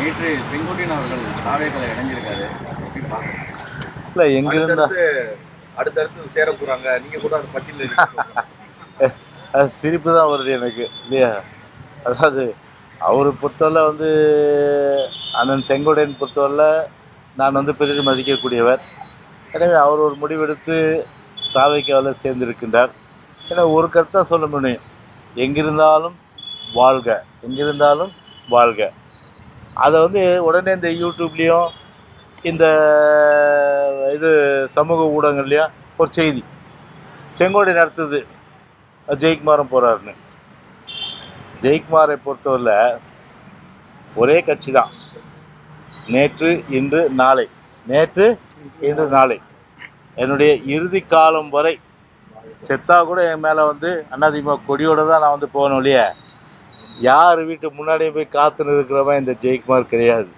நேற்று செங்கோட்டையன் அவர்கள் தாவேக்களை இணைஞ்சிருக்காரு. இல்லை எங்கிருந்தா அடுத்தடுத்து சேர போறாங்க. நீங்க கூட அந்த பட்டியலில். அது சிரிப்பு தான் வருது எனக்கு இல்லையா? அதாவது அவரை பொறுத்தவரை வந்து அண்ணன் செங்கோட்டையன் பொறுத்தவரை நான் வந்து பெரிதும் மதிக்கக்கூடியவர். எனவே அவர் ஒரு முடிவெடுத்து தாவைக்காவில் சேர்ந்திருக்கின்றார். ஏன்னா ஒரு கருத்தாக சொல்ல முடியும். எங்கிருந்தாலும் வாழ்க எங்கிருந்தாலும் வாழ்க. அதை வந்து உடனே இந்த யூடியூப்லேயும் இந்த இது சமூக ஊடகங்கள்லையும் ஒரு செய்தி. செங்கோட்டை நடத்துது. ஜெயக்குமாரும் போகிறாருன்னு ஜெயக்குமாரை பொறுத்தவரையில் ஒரே கட்சி தான். நேற்று இன்று நாளை. நேற்று இன்று நாளை. என்னுடைய இறுதி காலம் வரை செத்தா கூட என் மேலே வந்து அண்ணாதிமுக கொடியோடு தான் நான் வந்து போகணும் இல்லையா? யார் வீட்டு முன்னாடியே போய் காத்துன்னு இருக்கிறவன் இந்த ஜெயக்குமார் கிடையாது.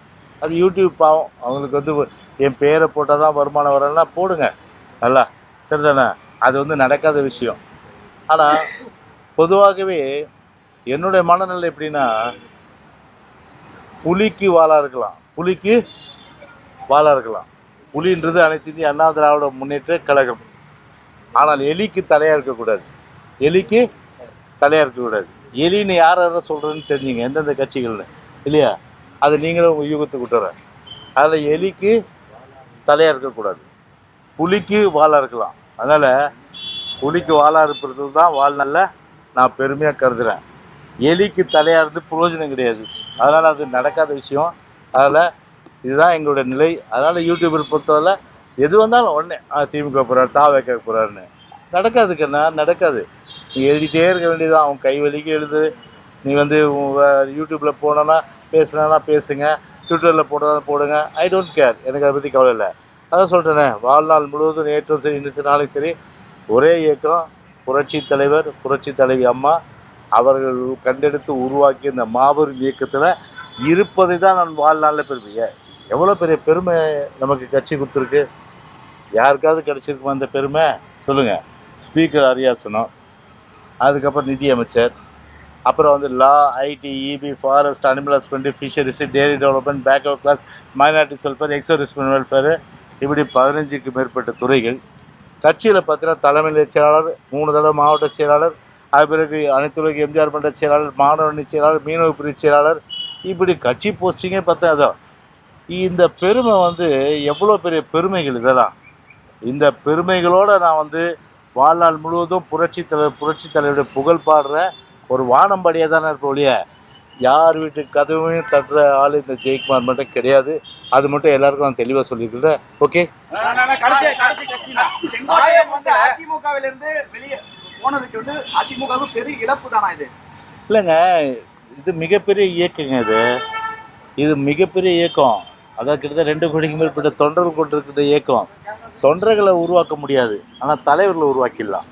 அது யூடியூப் பாவம். அவங்களுக்கு வந்து என் பேரை போட்டால் தான் வருமானம் வரலன்னா போடுங்க. நல்லா. சரிதானே? அது வந்து நடக்காத விஷயம். ஆனால் பொதுவாகவே என்னுடைய மனநிலை எப்படின்னா புலிக்கு வாழாக இருக்கலாம். புலிக்கு வாழாக இருக்கலாம். புலின்றது அனைத்து இந்திய அண்ணா திராவிட முன்னேற்ற கழகம். ஆனால் எலிக்கு தலையாக இருக்கக்கூடாது. எலிக்கு தலையாக இருக்கக்கூடாது. எலின்னு யார் யாரை சொல்கிறேன்னு தெரிஞ்சுங்க. எந்தெந்த கட்சிகள்னு. இல்லையா? அது நீங்களும் உங்கள் யூகத்துக்கு விட்டுறேன் அதில் எலிக்கு தலையாக இருக்கக்கூடாது. புலிக்கு வாழாக இருக்கலாம். அதனால் புலிக்கு வாழாக இருப்பது தான் வாழ்நாளில் நான் பெருமையாக கருதுகிறேன் எலிக்கு தலையாக இருந்து பிரயோஜனம் கிடையாது. அதனால் அது நடக்காத விஷயம். அதனால் இதுதான் எங்களுடைய நிலை. அதனால் யூடியூபர் பொறுத்தவரை எது வந்தாலும் உடனே திமுக போகிறார் தா வைக்க போகிறாருன்னு நடக்காதுக்கண்ணா நடக்காது. எழுதிட்டே இருக்க வேண்டியதுதான். அவன் கை வலிக்கு எழுது. நீ வந்து யூடியூப்பில் போனோன்னா பேசுனா பேசுங்க. ட்விட்டரில் போடுறதா போடுங்க. ஐ டோன்ட் கேர் எனக்கு அதை பற்றி கவலை இல்லை. அதான் சொல்கிறேனே வாழ்நாள் முழுவதும் நேற்றும் சரி இன்று சரி சரி. ஒரே இயக்கம். புரட்சி தலைவர் புரட்சி தலைவி அம்மா அவர்கள் கண்டெடுத்து உருவாக்கிய இந்த மாபெரும் இயக்கத்தில் இருப்பதை தான் நான் வாழ்நாளில் பெருமைங்க எவ்வளோ பெரிய பெருமை நமக்கு கட்சி கொடுத்துருக்கு. யாருக்காவது கிடச்சிருக்குமா அந்த பெருமை? சொல்லுங்கள் ஸ்பீக்கர் அரியாசனம். அதுக்கப்புறம் நிதி அமைச்சர். அப்புறம் வந்து law IT EB forest animal husbandry fisheries dairy development backward class minorities welfare ex servicemen welfare இப்படி பதினஞ்சுக்கு மேற்பட்ட துறைகள். கட்சியில் பார்த்தீங்கன்னா தலைமை செயலாளர் மூணு தடவை மாவட்ட செயலாளர் அது பிறகு அனைத்துலக எம்ஜிஆர் மன்ற செயலாளர் மாணவரணி செயலாளர் மீனவ பிரிவு செயலாளர் இப்படி கட்சி போஸ்டிங்கே பார்த்தா அதான் இந்த பெருமை வந்து எவ்வளோ பெரிய பெருமைகள் இதெல்லாம். இந்த பெருமைகளோடு நான் வந்து வாழ்நாள் முழுவதும் புரட்சி தலைவர் புரட்சி தலைவருடைய புகழ் பாடுற ஒரு வானம்படியாக தானே இருப்போம் ஒழிய யார் வீட்டு கதவையும் தட்டுற ஆள் இந்த ஜெயக்குமார் மட்டும் கிடையாது. அது மட்டும் எல்லாருக்கும் நான் தெளிவாக சொல்லியிருக்கிறேன். ஓகே? வெளியே போனதுக்கு வந்து பெரிய இழப்பு தானா இது? இல்லைங்க இது மிகப்பெரிய இயக்கங்க இது. இது மிகப்பெரிய இயக்கம். அதாவது கிட்டத்தட்ட ரெண்டு கோடிக்கு மேற்பட்ட தொண்டர்கள் கொண்டிருக்கிற இயக்கம். தொண்டர்களை உருவாக்க முடியாது. ஆனால் தலைவர்களை உருவாக்கிடலாம்.